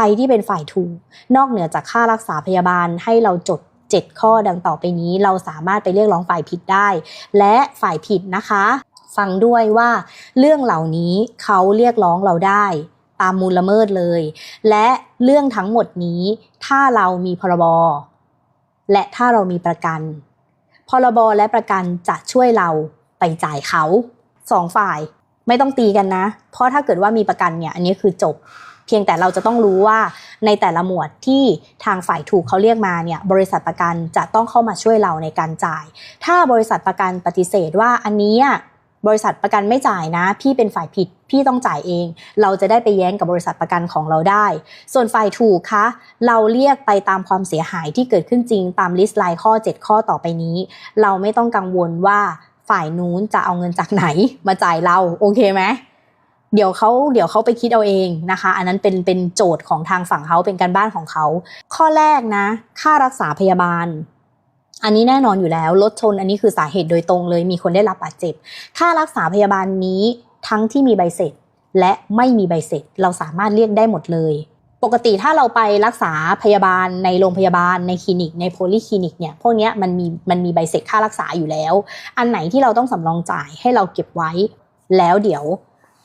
รที่เป็นฝ่ายถูกนอกเหนือจากค่ารักษาพยาบาลให้เราจด 7 ข้อดังต่อไปนี้เราสามารถไปเรียกร้องฝ่ายผิดได้ และฝ่ายผิดนะคะ ฟังด้วยว่าเรื่องเหล่านี้เขาเรียกร้องเราได้ตามมูลละเมิดเลย และเรื่องทั้งหมดนี้ถ้าเรามีพรบและถ้าเรามีประกัน พรบและประกันจะช่วยเราไปจ่ายเขาสองฝ่ายไม่ต้องตีกันนะ เพราะถ้าเกิดว่ามีประกันเนี่ย อันนี้คือจบ พียงแต่เราจะต้องรู้ว่าในแต่ละหมวดที่ทางฝ่ายถูกเขาเรียกมาเนี่ยบริษัทประกันจะต้องเข้ามาช่วยเราในการจ่าย ถ้าบริษัทประกันปฏิเสธว่าอันนี้บริษัทประกันไม่จ่ายนะ พี่เป็นฝ่ายผิดพี่ต้องจ่ายเอง เราจะได้ไปแย้งกับบริษัทประกันของเราได้ ส่วนฝ่ายถูกคะเราเรียกไปตามความเสียหายที่เกิดขึ้นจริงตามลิสต์ไลน์ข้อ 7 ข้อต่อไปนี้ เราไม่ต้องกังวลว่าฝ่ายนู้นจะเอาเงินจากไหนมาจ่ายเราโอเคไหม เดี๋ยวเขาเดี๋ยวเขาไปคิดเอาเองนะคะ อันนั้นเป็นเป็นโจทย์ของทางฝั่งเขาเป็นการบ้านของเขา ข้อแรกนะ ค่ารักษาพยาบาล อันนี้แน่นอนอยู่แล้วรถชนอันนี้คือสาเหตุโดยตรงเลย มีคนได้รับบาดเจ็บ ค่ารักษาพยาบาลนี้ทั้งที่มีใบเสร็จ และไม่มีใบเสร็จ เราสามารถเรียกได้หมดเลยปกติถ้าเราไปรักษาพยาบาลในโรงพยาบาลในคลินิกในโพลีคลินิกเนี่ยพวกเนี้ยมันมีมันมีใบเสร็จค่ารักษาอยู่แล้ว อันไหนที่เราต้องสำรองจ่ายให้เราเก็บไว้ แล้วเดี๋ยว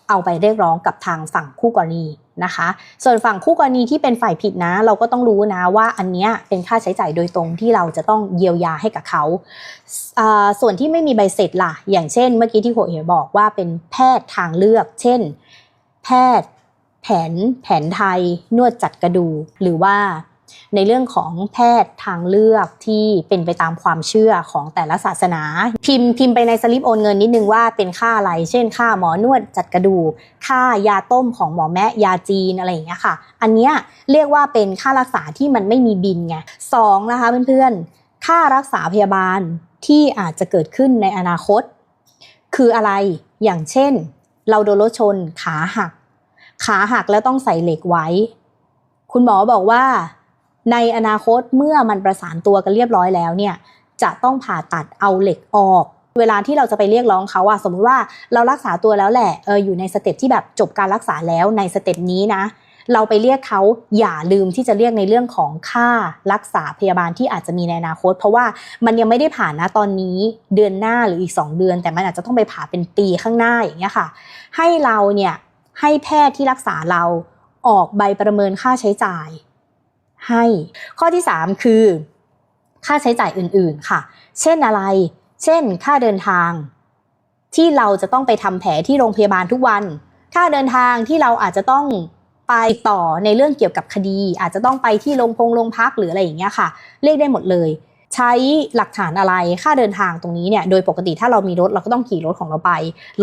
เอาไปเรียกร้องกับทางฝั่งคู่กรณีนะคะ ส่วนฝั่งคู่กรณีที่เป็นฝ่ายผิดนะ เราก็ต้องรู้นะว่าอันเนี้ยเป็นค่าใช้จ่ายโดยตรงที่เราจะต้องเยียวยาให้กับเขา ส่วนที่ไม่มีใบเสร็จล่ะ อย่างเช่น เมื่อกี้ที่โหเอ๋บอกว่าเป็นแพทย์ทางเลือก เช่น แพทย์ แผน แผนไทย นวดจัดกระดู หรือว่า ในเรื่องของแพทย์ทางเลือกที่เป็นไปตามความเชื่อของแต่ละศาสนา พิมพ์พิมพ์ไปในสลิปโอนเงินนิดนึงว่าเป็นค่าอะไร เช่น ค่าหมอนวดจัดกระดูกค่ายาต้มของหมอแมะยาจีนอะไรอย่างเงี้ยค่ะ อันเนี้ยเรียกว่าเป็นค่ารักษาที่มันไม่มีบินไงสองนะคะเพื่อนๆ ค่ารักษาพยาบาลที่อาจจะเกิดขึ้นในอนาคต คืออะไรอย่างเช่น เราโดนรถชนขาหัก ขาหักแล้วต้องใส่เหล็กไว้ คุณหมอบอกว่า ในอนาคตเมื่อมันประสานตัวกันเรียบร้อยแล้วเนี่ยจะต้องผ่าตัดเอาเหล็กออก เวลาที่เราจะไปเรียกร้องเขาอะสมมุติว่าเรารักษาตัวแล้วแหละเอออยู่ในสเต็ปที่แบบจบการรักษาแล้วในสเต็ปนี้นะ เราไปเรียกเขาอย่าลืมที่จะเรียกในเรื่องของค่ารักษาพยาบาลที่อาจจะมีในอนาคต เพราะว่ามันยังไม่ได้ผ่านนะตอนนี้เดือนหน้าหรืออีก 2 เดือน แต่มันอาจจะต้องไปผ่าเป็นปีข้างหน้าอย่างเงี้ยค่ะ ให้เราเนี่ยให้แพทย์ที่รักษาเราออกใบประเมินค่าใช้จ่าย ให้ ข้อที่ 3 คือ ค่าใช้จ่ายอื่นๆค่ะ เช่นอะไร เช่น ค่าเดินทาง ที่เราจะต้องไปทำแผลที่โรงพยาบาลทุกวัน ค่าเดินทางที่เราอาจจะต้องไปต่อในเรื่องเกี่ยวกับคดี อาจจะต้องไปที่โรงพงโรงพักหรืออะไรอย่างเงี้ยค่ะ เรียกได้หมดเลย ใช้หลักฐานอะไรค่าเดินทางตรงนี้เนี่ยโดยปกติถ้าเรามีรถเราก็ต้องขี่รถของเราไป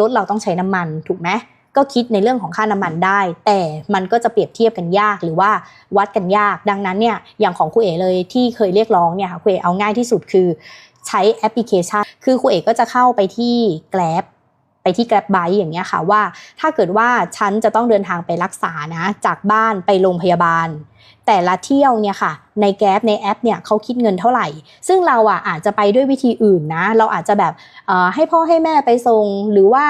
รถเราต้องใช้น้ำมันถูกไหม ก็คิดในเรื่องของค่าน้ำมันได้ แต่มันก็จะเปรียบเทียบกันยากหรือว่าวัดกันยาก ดังนั้นเนี่ยอย่างของครูเอ๋เลยที่เคยเรียกร้องเนี่ยค่ะครูเอ๋เอาง่ายที่สุดคือใช้แอปพลิเคชัน คือครูเอกก็จะเข้าไปที่ Grab ไปที่ Grab b i อย่างเงี้ยค่ะว่า ถ้าเกิดว่าฉันจะต้องเดินทางไปรักษานะ จากบ้านไปโรงพยาบาล แต่ละเที่ยวเนี่ยค่ะ ในแก b ในแอปเนี่ยเขาคิดเงินเท่าไหร่ ซึ่งเราอะอาจจะไปด้วยวิธีอื่นนะ เราอาจจะแบบเอ่อให้พ่อให้แม่ไปส่งหรือว่า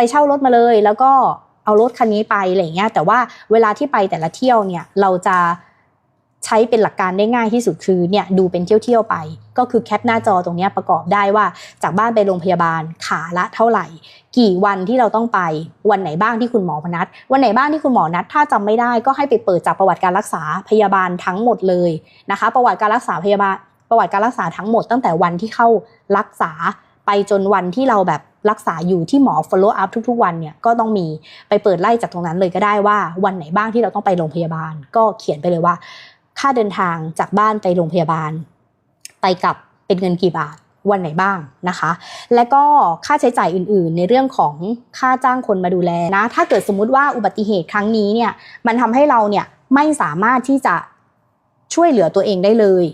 ไปเช่ารถมาเลย แล้วก็เอารถคันนี้ไปอะไรเงี้ยแต่ว่าเวลาที่ไปแต่ละเที่ยวเนี่ยเราจะใช้เป็นหลักการได้ง่ายที่สุดคือเนี่ยดูเป็นเที่ยวๆไป ก็คือแคปหน้าจอตรงนี้ประกอบได้ว่าจากบ้านไปโรงพยาบาลขาละเท่าไหร่ กี่วันที่เราต้องไปวันไหนบ้างที่คุณหมอนัด วันไหนบ้างที่คุณหมอนัด ถ้าจำไม่ได้ก็ให้ไปเปิดจากประวัติการรักษาพยาบาลทั้งหมดเลยนะคะ ประวัติการรักษาพยาบาลประวัติการรักษาทั้งหมดตั้งแต่วันที่เข้ารักษาไปจนวันที่เราแบบ รักษาอยู่ที่หมอ follow up ทุก ๆ วันเนี่ยก็ต้องมีไปเปิดไล่จากตรงนั้นเลยก็ได้ว่าวันไหนบ้างที่เราต้องไปโรงพยาบาล ก็เขียนไปเลยว่า ค่าเดินทางจากบ้านไปโรงพยาบาล ไปกลับเป็นเงินกี่บาทวันไหนบ้างนะคะ และก็ค่าใช้จ่ายอื่นๆ ในเรื่องของค่าจ้างคนมาดูแลนะ ถ้าเกิดสมมุติว่าอุบัติเหตุครั้งนี้เนี่ยมันทำให้เราเนี่ยไม่สามารถที่จะช่วยเหลือตัวเองได้เลย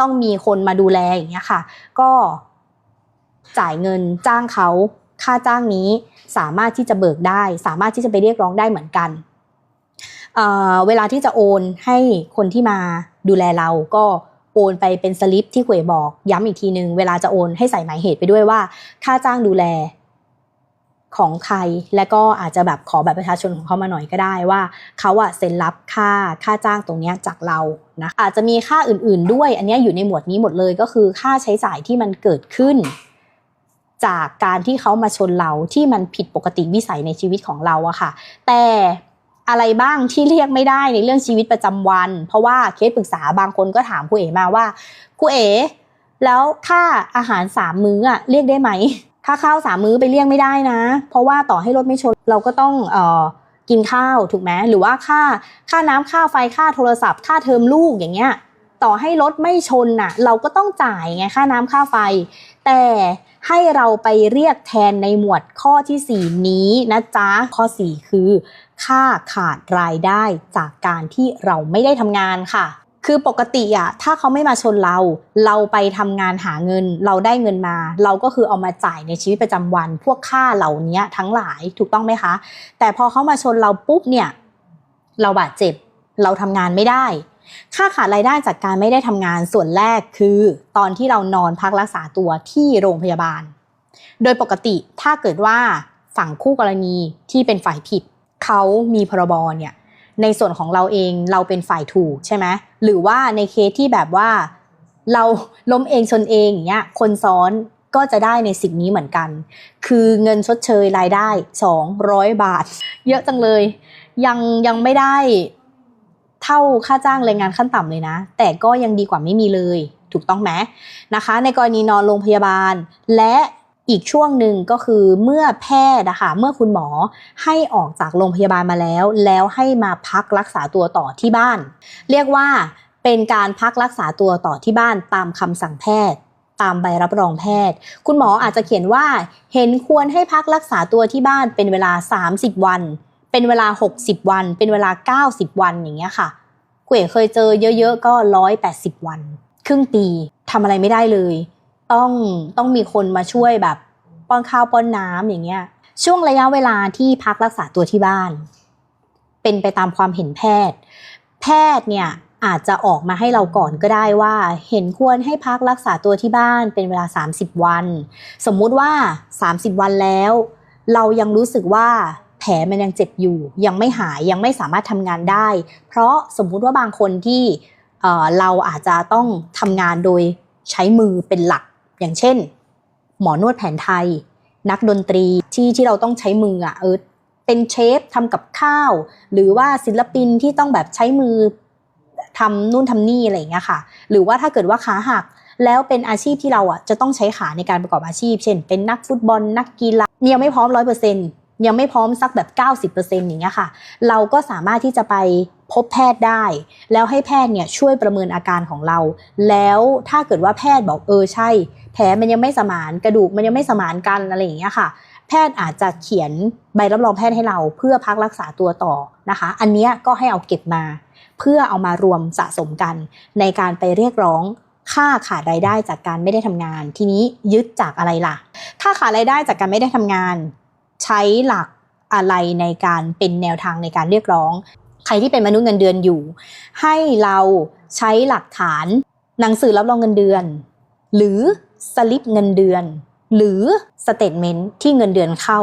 ต้องมีคนมาดูแลอย่างเงี้ยค่ะ ก็ จ่ายเงินจ้างเขาค่าจ้างนี้สามารถที่จะเบิกได้ สามารถที่จะไปเรียกร้องได้เหมือนกันเเวลาที่จะโอนให้คนที่มาดูแลเราก็โอนไปเป็นสลิปที่คุยบอก ย้ำอีกทีนึงเวลาจะโอนให้ใส่หมายเหตุไปด้วยว่า ค่าจ้างดูแลของใครและก็อาจจะแบบขอแบัตรประชาชนของเขามาหน่อยก็ได้ว่าเขาอะเซ็นรับค่าค่าจ้างตรงนี้จากเรานะอาจจะมีค่าอื่นๆด้วย อันนี้อยู่ในหมวดนี้หมดเลยก็คือค่าใช้จ่ายที่มันเกิดขึ้น จากการที่เขามาชนเราที่มันผิดปกติวิสัยในชีวิตของเราอะค่ะ แต่อะไรบ้างที่เรียกไม่ได้ในเรื่องชีวิตประจำวัน เพราะว่าเคสปรึกษาบางคนก็ถามครูเอ๋มาว่าครูเอ๋แล้วค่าอาหารสามมื้ออะเรียกได้ไหมค่าข้าวสามมื้อไปเรียกไม่ได้นะ เพราะว่าต่อให้รถไม่ชนเราก็ต้องเอ่อกินข้าวถูกไหมหรือว่าค่าค่าน้ำค่าไฟค่าโทรศัพท์ ค่าเทอมลูกอย่างเงี้ยต่อให้รถไม่ชนน่ะ เราก็ต้องจ่ายไงค่าน้ำค่าไฟ แต่ ให้เราไปเรียกแทนในหมวดข้อทีสี่ 4 นี้นะจ๊ะ ข้อ 4 คือ ค่าขาดรายได้จากการที่เราไม่ได้ทำงานค่ะ คือปกติอะถ้าเขาไม่มาชนเรา เราไปทำงานหาเงิน เราได้เงินมา เราก็คือเอามาจ่ายในชีวิตประจำวัน พวกค่าเหล่านี้ทั้งหลายถูกต้องไหมคะ แต่พอเขามาชนเราปุ๊บเนี่ย เราบาดเจ็บ เราทำงานไม่ได้ ค่าขาดรายได้จากการไม่ได้ทำงานส่วนแรกคือ ตอนที่เรานอนพักรักษาตัวที่โรงพยาบาล โดยปกติถ้าเกิดว่าฝั่งคู่กรณีที่เป็นฝ่ายผิด เขามีพรบเนี่ยในส่วนของเราเองเราเป็นฝ่ายถูกใช่ไหมหรือว่าในเคสที่แบบว่าเราล้มเองชนเองอย่างเงี้ยคนซ้อนก็จะได้ในสิ่งนี้เหมือนกัน คือเงินชดเชยรายได้ 200 บาท เยอะจังเลย ยังยังไม่ได้ เท่าค่าจ้างแรงงานขั้นต่ำเลยนะ แต่ก็ยังดีกว่าไม่มีเลย ถูกต้องไหมนะคะ ในกรณีนอนโรงพยาบาล และอีกช่วงหนึ่งก็คือเมื่อแพทย์นะคะเมื่อคุณหมอให้ออกจากโรงพยาบาลมาแล้ว แล้วให้มาพักรักษาตัวต่อที่บ้าน เรียกว่าเป็นการพักรักษาตัวต่อที่บ้านตามคำสั่งแพทย์ ตามใบรับรองแพทย์ คุณหมออาจจะเขียนว่า เห็นควรให้พักรักษาตัวที่บ้านเป็นเวลา 30 วัน เป็นเวลา 60 วัน เป็นเวลา 90 วันอย่างเงี้ยค่ะกุเอ๋เคยเจอเยอะๆก็ 180 วัน ครึ่งปีทำอะไรไม่ได้เลย ต้องต้องมีคนมาช่วยแบบป้อนข้าวป้อนน้ำอย่างเงี้ย ช่วงระยะเวลาที่พักรักษาตัวที่บ้าน เป็นไปตามความเห็นแพทย์ แพทย์เนี่ยอาจจะออกมาให้เราก่อนก็ได้ว่า เห็นควรให้พักรักษาตัวที่บ้านเป็นเวลา 30 วัน สมมุติว่า 30 วันแล้ว เรายังรู้สึกว่า ผลมันยังเจ็บอยู่ ยังไม่หายยังไม่สามารถทำงานได้ เพราะสมมุติว่าบางคนที่เราอาจจะต้องทำงานโดยใช้มือเป็นหลัก อย่างเช่น หมอนวดแผนไทย นักดนตรีที่ที่เราต้องใช้มืออะเออเป็นเชฟทำกับข้าว หรือว่าศิลปินที่ต้องแบบใช้มือทำนู่นทำนี่อะไรอย่างเงี้ยค่ะ หรือว่าถ้าเกิดว่าขาหักแล้วเป็นอาชีพที่เราอะจะต้องใช้ขาในการประกอบอาชีพ เช่น เป็นนักฟุตบอลนักกีฬายังไม่พร้อมร้อยเปอร์เซ็นต ยังไม่พร้อมสักแบบ 90%อย่างเงี้ยค่ะ เราก็สามารถที่จะไปพบแพทย์ได้ แล้วให้แพทย์เนี่ยช่วยประเมินอาการของเรา แล้วถ้าเกิดว่าแพทย์บอกเออใช่ แผลมันยังไม่สมานกระดูกมันยังไม่สมานกันอะไรอย่างเงี้ยค่ะ แพทย์อาจจะเขียนใบรับรองแพทย์ให้เรา เพื่อพักรักษาตัวต่อนะคะ อันเนี้ยก็ให้เอาเก็บมา เพื่อเอามารวมสะสมกัน ในการไปเรียกร้องค่าขาดรายได้จากการไม่ได้ทำงาน ทีนี้ยึดจากอะไรล่ะ ค่าขาดรายได้จากการไม่ได้ทำงาน ใช้หลักอะไรในการเป็นแนวทางในการเรียกร้อง ใครที่เป็นมนุษย์เงินเดือนอยู่ ให้เราใช้หลักฐาน หนังสือรับรองเงินเดือน หรือสลิปเงินเดือน หรือสเตทเมนต์ที่เงินเดือนเข้า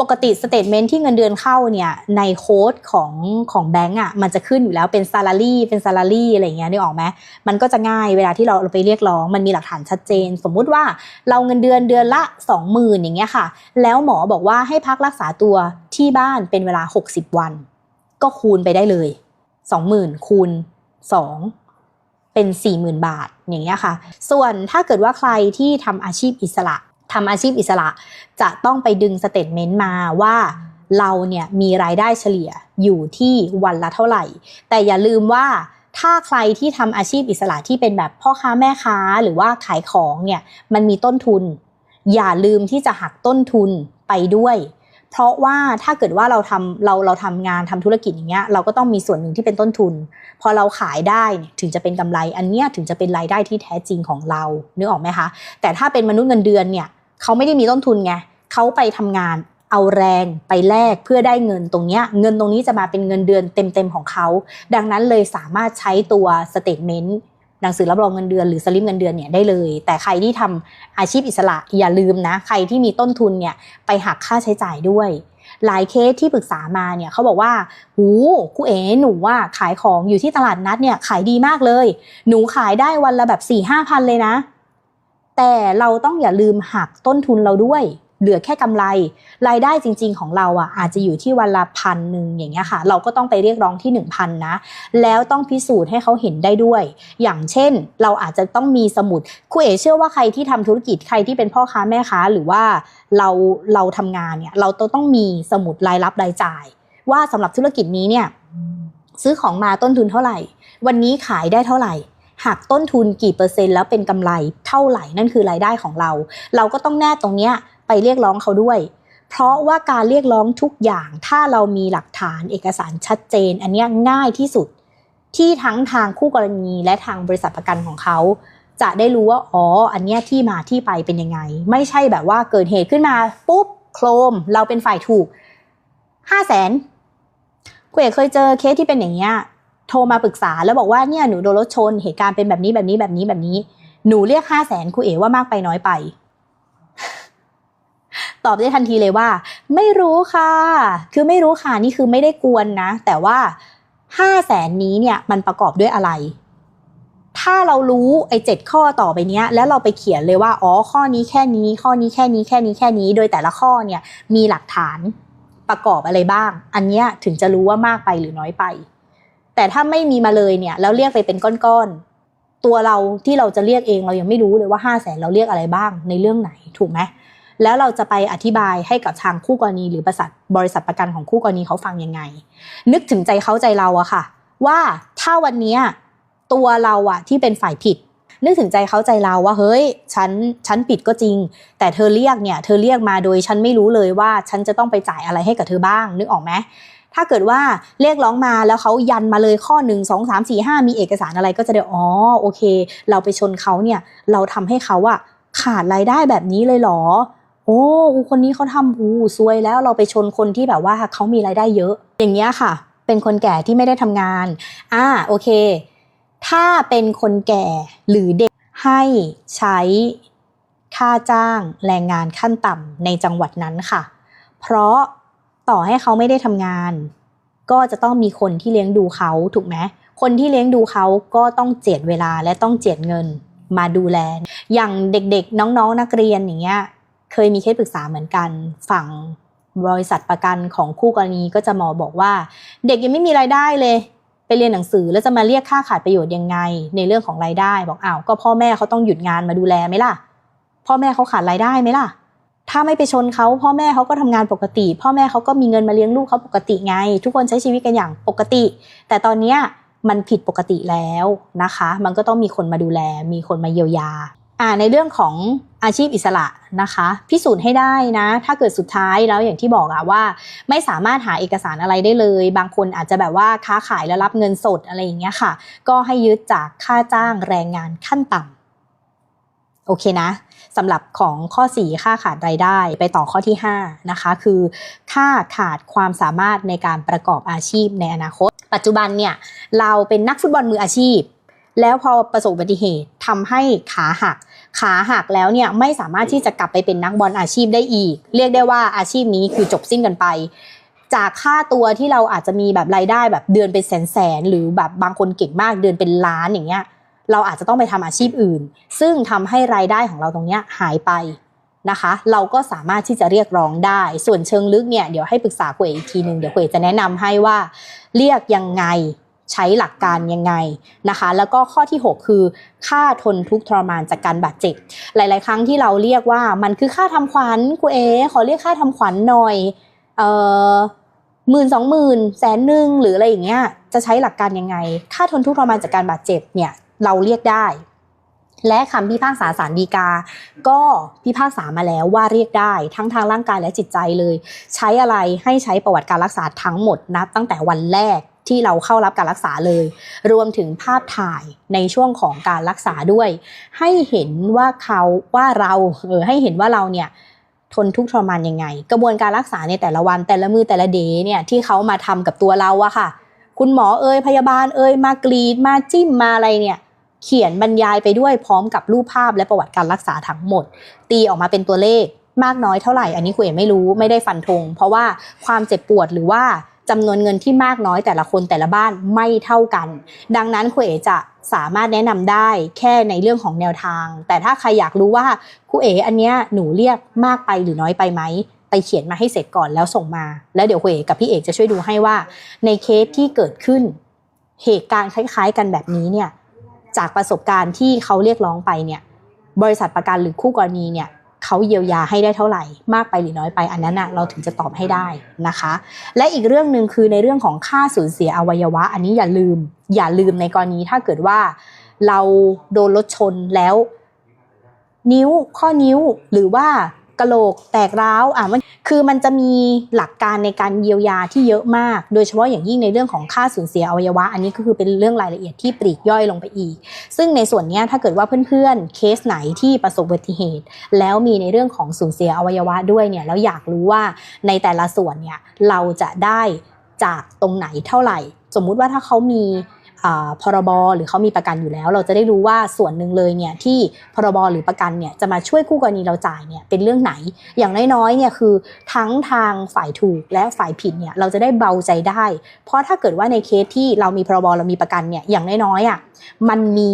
ปกติสเตทเมนต์ที่เงินเดือนเข้าเนี่ยในโค้ดของของแบงก์อะมันจะขึ้นอยู่แล้วเป็นซา l a รีเป็นซา l a รีอะไรเงี้ยนึกออกไหมมันก็จะง่ายเวลาที่เราเราไปเรียกร้องมันมีหลักฐานชัดเจน สมมุติว่าเราเงินเดือนเดือนละ 20,000อย่างเงี้ยค่ะ แล้วหมอบอกว่าให้พักรักษาตัวที่บ้านเป็นเวลา 60 วัน ก็คูณไปได้เลย 20,000 คูณ 2เป็น 40,000 บาทอย่างเงี้ยค่ะ ส่วนถ้าเกิดว่าใครที่ทำอาชีพอิสระ ทำอาชีพอิสระ จะต้องไปดึงสเตทเมนต์มาว่าเราเนี่ยมีรายได้เฉลี่ยอยู่ที่วันละเท่าไหร่ แต่อย่าลืมว่าถ้าใครที่ทำอาชีพอิสระที่เป็นแบบพ่อค้าแม่ค้าหรือว่าขายของเนี่ยมันมีต้นทุน อย่าลืมที่จะหักต้นทุนไปด้วย เพราะว่าถ้าเกิดว่าเราทำเราเราทำงานทำธุรกิจอย่างเงี้ยเราก็ต้องมีส่วนหนึ่งที่เป็นต้นทุน พอเราขายได้ถึงจะเป็นกำไร อันเนี้ยถึงจะเป็นรายได้ที่แท้จริงของเรานึกออกไหมคะ แต่ถ้าเป็นมนุษย์เงินเดือนเนี่ย เขาไม่ได้มีต้นทุนไงเขาไปทำงานเอาแรงไปแลกเพื่อได้เงินตรงเนี้ยเงินตรงนี้จะมาเป็นเงินเดือนเต็มๆของเขา ดังนั้นเลยสามารถใช้ตัวสเตทเมนต์หนังสือรับรองเงินเดือนหรือสลิปเงินเดือนเนี่ยได้เลย แต่ใครที่ทำอาชีพอิสระอย่าลืมนะ ใครที่มีต้นทุนเนี่ยไปหักค่าใช้จ่ายด้วย หลายเคสที่ปรึกษามาเนี่ยเขาบอกว่าหูครูเอ๋หนูว่าขายของอยู่ที่ตลาดนัดเนี่ยขายดีมากเลย หนูขายได้วันละแบบ4ี่ห้าพันเลยนะ แต่เราต้องอย่าลืมหักต้นทุนเราด้วย เหลือแค่กำไร รายได้จริง ๆ ของเราอะอาจจะอยู่ที่วันละพันหนึ่งอย่างเงี้ยค่ะ เราก็ต้องไปเรียกร้องที่ 1,000 นะ แล้วต้องพิสูจน์ให้เขาเห็นได้ด้วย อย่างเช่น เราอาจจะต้องมีสมุดครูเอ๋เชื่อว่าใครที่ทำธุรกิจใครที่เป็นพ่อค้าแม่ค้าหรือว่าเราเราทำงานเนี่ยเราต้องมีสมุดรายรับรายจ่าย ว่าสำหรับธุรกิจนี้เนี่ยซื้อของมาต้นทุนเท่าไหร่ วันนี้ขายได้เท่าไหร่ หักต้นทุนกี่เปอร์เซ็นต์แล้วเป็นกำไรเท่าไหร่นั่นคือรายได้ของเรา เราก็ต้องแนบตรงเนี้ยไปเรียกร้องเขาด้วย เพราะว่าการเรียกร้องทุกอย่างถ้าเรามีหลักฐานเอกสารชัดเจน อันเนี้ยง่ายที่สุดที่ทั้งทางคู่กรณีและทางบริษัทประกันของเขา จะได้รู้ว่าอ๋ออันเนี้ยที่มาที่ไปเป็นยังไง ไม่ใช่แบบว่าเกิดเหตุขึ้นมาปุ๊บโครม เราเป็นฝ่ายถูกห้าแสนกูเอกเคยเจอเคสที่เป็นอย่างเงี้ย โทรมาปรึกษาแล้วบอกว่าเนี่ยหนูโดนรถชนเหตุการณ์เป็นแบบนี้แบบนี้แบบนี้แบบนี้ หนูเรียกห้าแสนครูเอ๋ว่ามากไปน้อยไป ตอบได้ทันทีเลยว่า ไม่รู้ค่ะ คือไม่รู้ค่ะนี่คือไม่ได้กวนนะ แต่ว่าห้าแสนนี้เนี่ยมันประกอบด้วยอะไร ถ้าเรารู้ไอ้เจ็ดข้อต่อไปเนี้ย แล้วเราไปเขียนเลยว่า อ๋อ ข้อนี้แค่นี้ ข้อนี้แค่นี้แค่นี้แค่นี้ โดยแต่ละข้อเนี่ยมีหลักฐานประกอบอะไรบ้าง อันเนี้ยถึงจะรู้ว่ามากไปหรือน้อยไป แต่ถ้าไม่มีมาเลยเนี่ยแล้วเรียกไปเป็นก้อนๆตัวเราที่เราจะเรียกเองเรายังไม่รู้เลยว่าห้าแสนเราเรียกอะไรบ้างในเรื่องไหนถูกไหมแล้วเราจะไปอธิบายให้กับทางคู่กรณีหรือบริษัทบริษัทประกันของคู่กรณีเขาฟังยังไง นึกถึงใจเขาใจเราอะค่ะ ว่าถ้าวันนี้ตัวเราอะที่เป็นฝ่ายผิด นึกถึงใจเขาใจเราว่าเฮ้ยฉันฉันผิดก็จริง แต่เธอเรียกเนี่ยเธอเรียกมาโดยฉันไม่รู้เลยว่าฉันจะต้องไปจ่ายอะไรให้กับเธอบ้าง นึกออกไหม ถ้าเกิดว่าเรียกร้องมาแล้วเขายันมาเลยข้อหนึ่งสองสามสี่ห้ามีเอกสารอะไรก็จะได้อ๋อโอเค เราไปชนเขาเนี่ยเราทำให้เขาอะขาดรายได้แบบนี้เลยหรอ โอ้คนนี้เขาทำอู้ซวยแล้วเราไปชนคนที่แบบว่าเขามีรายได้เยอะ อย่างเงี้ยค่ะ เป็นคนแก่ที่ไม่ได้ทำงาน อ่าโอเค ถ้าเป็นคนแก่หรือเด็กให้ใช้ค่าจ้างแรงงานขั้นต่ำในจังหวัดนั้นค่ะ เพราะ ต่อให้เขาไม่ได้ทำงาน ก็จะต้องมีคนที่เลี้ยงดูเขาถูกไหมคนที่เลี้ยงดูเขาก็ต้องเจียดเวลาและต้องเจียดเงินมาดูแล อย่างเด็กๆ น้องๆ นักเรียนอย่างเงี้ยเคยมีเคสปรึกษาเหมือนกัน ฝั่งบริษัทประกันของคู่กรณีก็จะมาบอกว่า เด็กยังไม่มีรายได้เลย ไปเรียนหนังสือแล้วจะมาเรียกค่าขาดประโยชน์ยังไง ในเรื่องของรายได้ บอกอ้าวก็พ่อแม่เขาต้องหยุดงานมาดูแลไหมล่ะ พ่อแม่เขาขาดรายได้ไหมล่ะ ถ้าไม่ไปชนเขาพ่อแม่เขาก็ทำงานปกติ พ่อแม่เขาก็มีเงินมาเลี้ยงลูกเขาปกติไง ทุกคนใช้ชีวิตกันอย่างปกติ แต่ตอนเนี้ยมันผิดปกติแล้วนะคะ มันก็ต้องมีคนมาดูแล มีคนมาเยียวยาอ่าในเรื่องของอาชีพอิสระนะคะ พิสูจน์ให้ได้นะ ถ้าเกิดสุดท้ายแล้วอย่างที่บอกอะว่า ไม่สามารถหาเอกสารอะไรได้เลย บางคนอาจจะแบบว่าค้าขายแล้วรับเงินสดอะไรอย่างเงี้ยค่ะ ก็ให้ยึดจากค่าจ้างแรงงานขั้นต่ำ โอเคนะสำหรับของข้อ 4 ค่าขาดรายได้ไปต่อข้อที่ 5 นะคะ คือ ค่าขาดความสามารถในการประกอบอาชีพในอนาคต ปัจจุบันเนี่ย เราเป็นนักฟุตบอลมืออาชีพ แล้วพอประสบอุบัติเหตุทำให้ขาหัก ขาหักแล้วเนี่ยไม่สามารถที่จะกลับไปเป็นนักบอลอาชีพได้อีก เรียกได้ว่าอาชีพนี้คือจบสิ้นกันไป จากค่าตัวที่เราอาจจะมีแบบรายได้แบบเดือนเป็นแสนแสนหรือแบบบางคนเก่งมากเดือนเป็นล้านอย่างเงี้ย เราอาจจะต้องไปทำอาชีพอื่น ซึ่งทำให้รายได้ของเราตรงนี้หายไปนะคะ เราก็สามารถที่จะเรียกร้องได้ ส่วนเชิงลึกเนี่ยเดี๋ยวให้ปรึกษาคุยอีกทีหนึ่งเดี๋ยวคุยจะแนะนำให้ว่าเรียกยังไงใช้หลักการยังไงนะคะ แล้วก็ข้อที่ 6 คือ ค่าทนทุกทรมานจากการบาดเจ็บ หลาย ๆ ครั้งที่เราเรียกว่ามันคือค่าทำขวัญกูเอขอเรียกค่าทำขวัญหน่อยเอ่อหมื่นสองหมื่นแสนหนึ่งหรืออะไรอย่างเงี้ยจะใช้หลักการยังไง ค่าทนทุกทรมานจากการบาดเจ็บเนี่ย เราเรียกได้ และคำพิพากษาศาลฎีกา ก็พิพากษามาแล้วว่าเรียกได้ทั้งทางร่างกายและจิตใจเลย ใช้อะไรให้ใช้ประวัติการรักษาทั้งหมดนับตั้งแต่วันแรกที่เราเข้ารับการรักษาเลย รวมถึงภาพถ่ายในช่วงของการรักษาด้วย ให้เห็นว่าเขาว่าเราเออให้เห็นว่าเราเนี่ยทนทุกข์ทรมานยังไง กระบวนการรักษาในแต่ละวันแต่ละมือแต่ละเดย์เนี่ยที่เขามาทำกับตัวเราอะค่ะ คุณหมอเอ่ยพยาบาลเอ่ยมากรีดมาจิ้มมาอะไรเนี่ย เขียนบรรยายไปด้วยพร้อมกับรูปภาพและประวัติการรักษาทั้งหมด ตีออกมาเป็นตัวเลขมากน้อยเท่าไหร่ อันนี้คุณเอ๋ไม่รู้ไม่ได้ฟันธงเพราะว่าความเจ็บปวดหรือว่าจำนวนเงินที่มากน้อยแต่ละคนแต่ละบ้านไม่เท่ากัน ดังนั้นคุณเอ๋จะสามารถแนะนำได้แค่ในเรื่องของแนวทาง แต่ถ้าใครอยากรู้ว่าครูเอ๋อันเนี้ยหนูเรียกมากไปหรือน้อยไปไหมไปเขียนมาให้เสร็จก่อนแล้วส่งมา แล้วเดี๋ยวครูเอกกับพี่เอกจะช่วยดูให้ว่า ในเคสที่เกิดขึ้น เหตุการณ์คล้าย ๆ กันแบบนี้เนี่ย จากประสบการณ์ที่เขาเรียกร้องไปเนี่ยบริษัทประกันหรือคู่กรณีเนี่ยเขาเยียวยาให้ได้เท่าไหร่ มากไปหรือน้อยไปอันนั้นนะเราถึงจะตอบให้ได้นะคะ และอีกเรื่องหนึ่งคือในเรื่องของค่าสูญเสียอวัยวะ อันนี้อย่าลืม อย่าลืมในกรณีถ้าเกิดว่า เราโดนรถชนแล้ว นิ้วข้อนิ้วหรือว่า กะโหลกแตกร้าวอะมันคือมันจะมีหลักการในการเยียวยาที่เยอะมาก โดยเฉพาะอย่างยิ่งในเรื่องของค่าสูญเสียอวัยวะ อันนี้ก็คือเป็นเรื่องรายละเอียดที่ปลีกย่อยลงไปอีก ซึ่งในส่วนนี้ถ้าเกิดว่าเพื่อนๆ เคสไหนที่ประสบอุบัติเหตุ แล้วมีในเรื่องของสูญเสียอวัยวะด้วยเนี่ยแล้วอยากรู้ว่าในแต่ละส่วนเนี่ยเราจะได้จากตรงไหนเท่าไหร่ สมมุติว่าถ้าเขามี พรบหรือเขามีประกันอยู่แล้ว เราจะได้รู้ว่าส่วนหนึ่งเลยเนี่ยที่พรบหรือประกันเนี่ยจะมาช่วยคู่กรณีเราจ่ายเนี่ยเป็นเรื่องไหน อย่างน้อยๆเนี่ยคือทั้งทางฝ่ายถูกและฝ่ายผิดเนี่ยเราจะได้เบาใจได้ เพราะถ้าเกิดว่าในเคสที่เรามีพรบเรามีประกันเนี่ยอย่างน้อยๆอะมันมี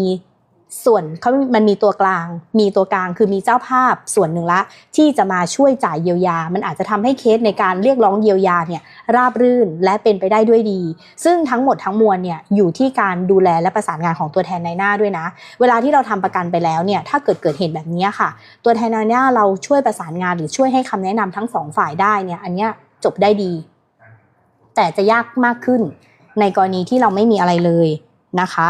ส่วนเขามันมีตัวกลาง มีตัวกลางคือมีเจ้าภาพส่วนหนึ่งละ ที่จะมาช่วยจ่ายเยียวยา มันอาจจะทำให้เคสในการเรียกร้องเยียวยาเนี่ยราบรื่นและเป็นไปได้ด้วยดี ซึ่งทั้งหมดทั้งมวลเนี่ยอยู่ที่การดูแลและประสานงานของตัวแทนในหน้าด้วยนะ เวลาที่เราทำประกันไปแล้วเนี่ยถ้าเกิดเกิดเหตุแบบนี้ค่ะ ตัวแทนในหน้าเราช่วยประสานงานหรือช่วยให้คำแนะนำทั้งสองฝ่ายได้เนี่ยอันเนี้ยจบได้ดี แต่จะยากมากขึ้น ในกรณีที่เราไม่มีอะไรเลยนะคะ